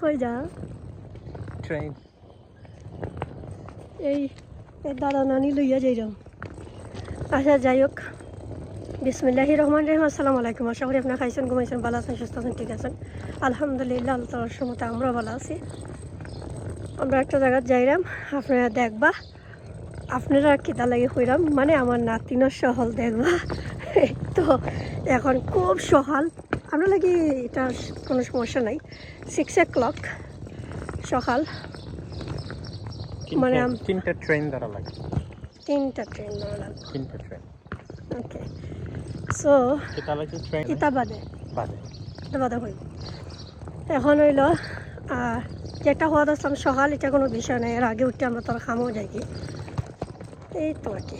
কই যা? ট্রেন এই দাদা নানি লইয়া যাইলাম আচ্ছা যাই হোক। বিসমিল্লাহি রহমান রহিম আসসালামু আলাইকুম। আশা করি আপনার খাইছেন ঘুমাইছেন ভালো আছেন সুস্থ আছেন ঠিক আছেন। আলহামদুলিল্লাহ আল্লাহ তালার সমতে আমরা ভালো আছি। আমরা একটা জায়গায় যাইলাম আপনারা দেখবা। আপনারা কিতা লাগে হইলাম? মানে আমার নাতিনের সহল দেখবা। তো এখন খুব সহাল। আমরা লাগি এটা কোনো সমস্যা নাই। সিক্স ও ক্লক সকাল মানে তিনটা ট্রেন ধরা লাগে। তিনটা ট্রেন ধরা লাগবে তিনটা ট্রেন ওকে সো লাগে ইতা বাদে বাদে। বাদে হইব এখন হইল যেটা হওয়া আসলাম সকাল এটা কোনো বিষয় নাই। এর আগে উঠে আমরা তোর খামও যাই কি এই তো আর কি।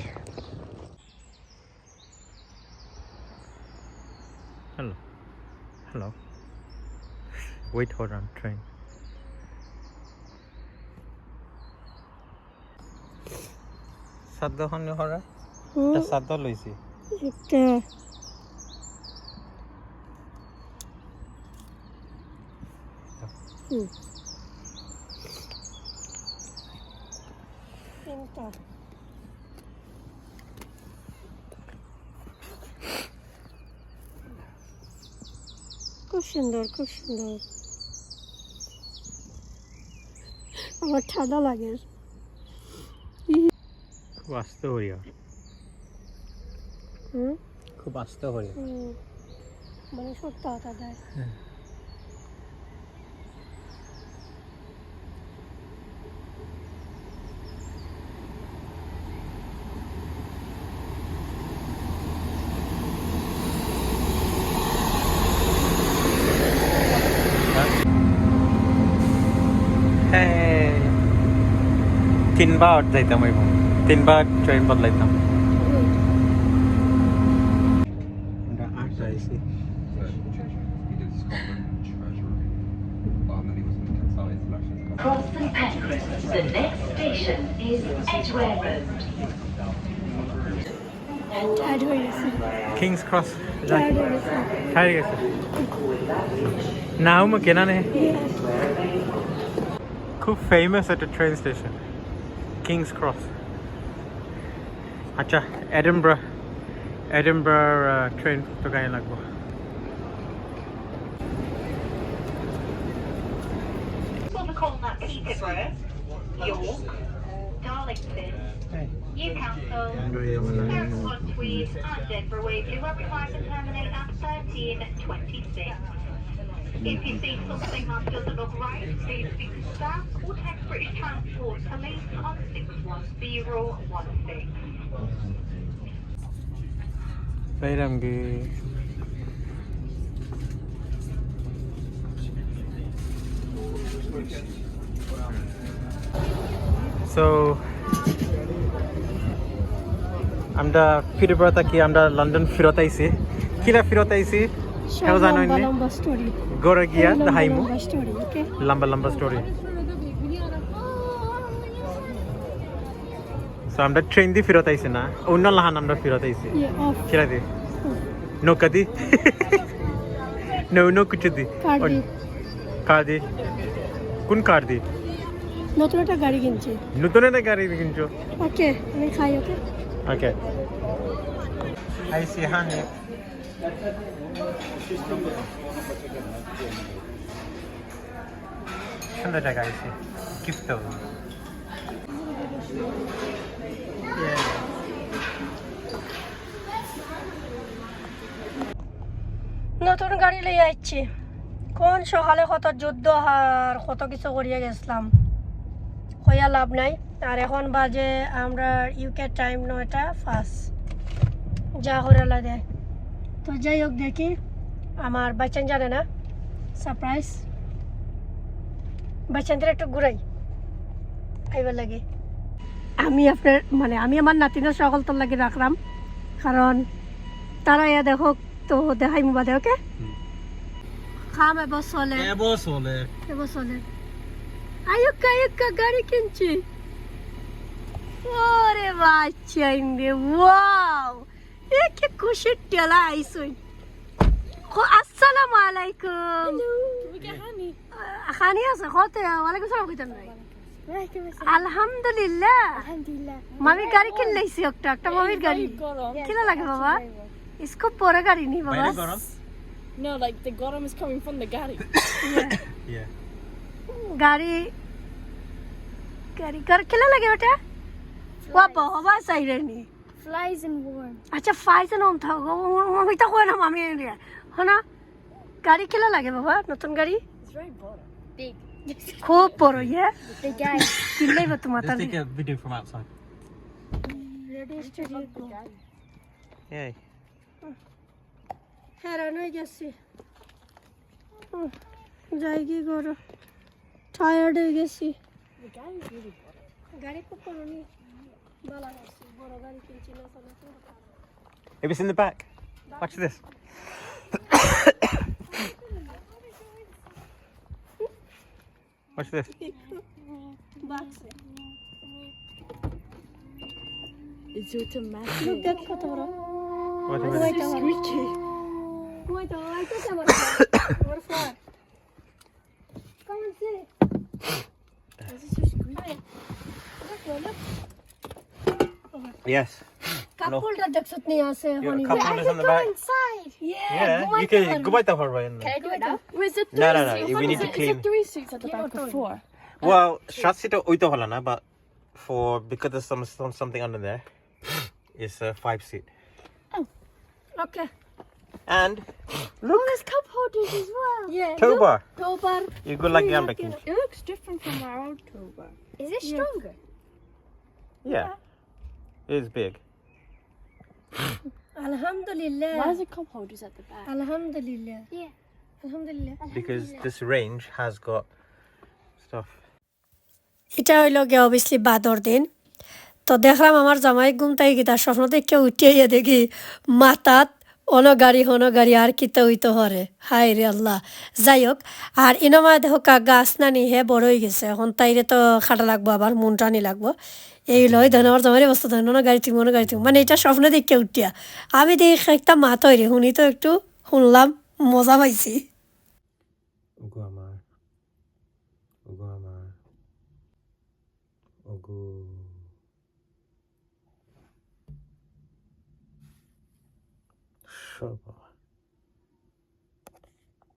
Hello hello wait for um train সাদ্দ হনে হরা হুম, সাদ্দ লইছি একটা হুম। তিনটা খুব সুন্দর খুব সুন্দর। আমার ঠান্ডা লাগে। খুব আস্তে হরিয়া। হুম? খুব আস্তে হরিয়া। মানে সত্য কথা দেয় তিনবার যাইতাম ওই তিনবার ট্রেন বদলাইতাম আমরা আট যাইছি Cross St Pancras. The next station is Edgware Road. Tired হয়ে গেছে কিংস ক্রস যাই টায়ার্ড হয়ে গেছে খাই গেছে নাও মো কেনা নে খুব ফেমাস একটা ট্রেন স্টেশন কিংস ক্রস আচ্ছা এডিনব্রা এডিনব্রা ট্রেন তো গায়ে লাগবো What we call that Peterborough, York, Darlington, Newcastle, Hereford-on-Tweed and Edinburgh Waverley will arrive and terminate at 1326. If you see something that doesn't look right, please speak to staff or text British Transport Police on 61016. বাইরামগে so আমরা ফিরবার থাকি আমরা London ফিরত আইছি কিরা ফিরত আইছি কেউ জানো লম্বা নি লম্বা স্টোরি গড়ে গিয়া দেখাইমু লম্বা স্টোরি ওকে লম্বা লম্বা স্টোরি সো আমরা ট্রেন দিয়ে ফিরত আইছি না অন্য লাহান আমরা ফিরত আইছি ইয়ে অফ কিরা দি নৌকা দি নৌ নৌ কিছু দি কার দি কার দি কোন কার দি নতুন একটা গাড়ি কিনছি নতুন একটা গাড়ি কিনছো ওকে আমি খাই ওকে ওকে আইসি হানি সুন্দর জায়গা আইসি কিপ্ত নতুন গাড়ি লই আইছি কোন সকালে কত যুদ্ধ আর কত কিছু করিয়া গেছিলাম। হইয়া লাভ নাই। আর এখন বাজে আমরা ইউকে টাইম নয়টা ফার্স্ট যা হরে দেয় তো যাই হোক দেখি। আমার বাচ্চান জানে না। সারপ্রাইজ বাচ্চানদের একটু ঘুরাই। আইবার লাগে। আমি আপনার মানে আমি আমার নাতিনের সকল তোর লাগে রাখলাম। কারণ তারা ইয়া দেখো তো দেখাই বাদে ওকে? খাম এবার চলে এবো চলে এবার চলে আয়ুক্কা আয়ুক্কা গাড়ি কিনছি। ওরে বাচ্চা ইন্দে ওয়াও! কি খুশির টেলা আইসুই। আসসালামু আলাইকুম। খানি আছে কতে? ওয়ালাইকুম সালাম কইতাম নাই? আলহামদুলিল্লাহ। মামির গাড়ি কিনলেইছি একটা একটা মামির গাড়ি. কিলা লাগে বাবা? খুব বড় গাড়ি নি বাবা। গরম? No, like the gorom is coming from the galley. Yeah. গাড়ি গাড়ি গাড়ি কিলা লাগে ওটা? বাবা বাবা চাইরে নি। Flies and warm. আচ্ছা ফাইজ নাম থাকো মামি তা কয় না মামি হনা গাড়ি কিলা লাগে বাবা নতুন গাড়ি It's very bottom. Big. খুব বড় ইয়ে The guy. কিনলেই বা তোমার Let's take a video from outside. হেরান হয়ে গেছি যাই কি করো টায়ার্ড হয়ে গেছি The guy is really bottom. গাড়ি খুব বড় If it's in the back, watch this. watch this. It's automatic. Look at the camera. What is it? Squeaky. Come and see. Yes. Cup holder that's what Nia said, honey. Cup holders on the back. inside. Yeah. Yeah, you can go by the far right. Can I go now? Where's the three No, no, no. seats? We need to clean. three seats at the back or four? Well, shot seat oito hola na, but for because there's some, some something under there, it's a five seat. Oh, okay. And look, There's cup holders as well. Yeah. tow bar. Tobar. You go like It looks different from our old Tobar. Is it stronger? Yeah. It's big. আলহামদুলিল্লাহ Why is it cup holders at the back? আলহামদুলিল্লাহ Yeah. Because this range has got stuff. এটা হইল গিয়ে obviously বাদর দিন তো দেখলাম আমার জামাই ঘুমতাই গিয়ে তার স্বপ্ন দেখে উঠিয়ে দেখি মাতাত অন গাড়ি হন গাড়ি আর কিতে হইতে হরে হাই রে আল্লাহ যাই হোক আর ইনমা কা গাছ নানি হে বড় গেছে এখন তাইরে তো খাটা লাগবো, আবার মন টানি লাগবো এই লয় ধন আমার জামাই অবস্থা ধন গাড়ি তুমি গাড়ি তুমি মানে এটা স্বপ্ন দেখে উঠিয়া আমি দেখি একটা মা তৈরি শুনি তো একটু শুনলাম, মজা পাইছি amar. Ugu amar. Ugu. trouble.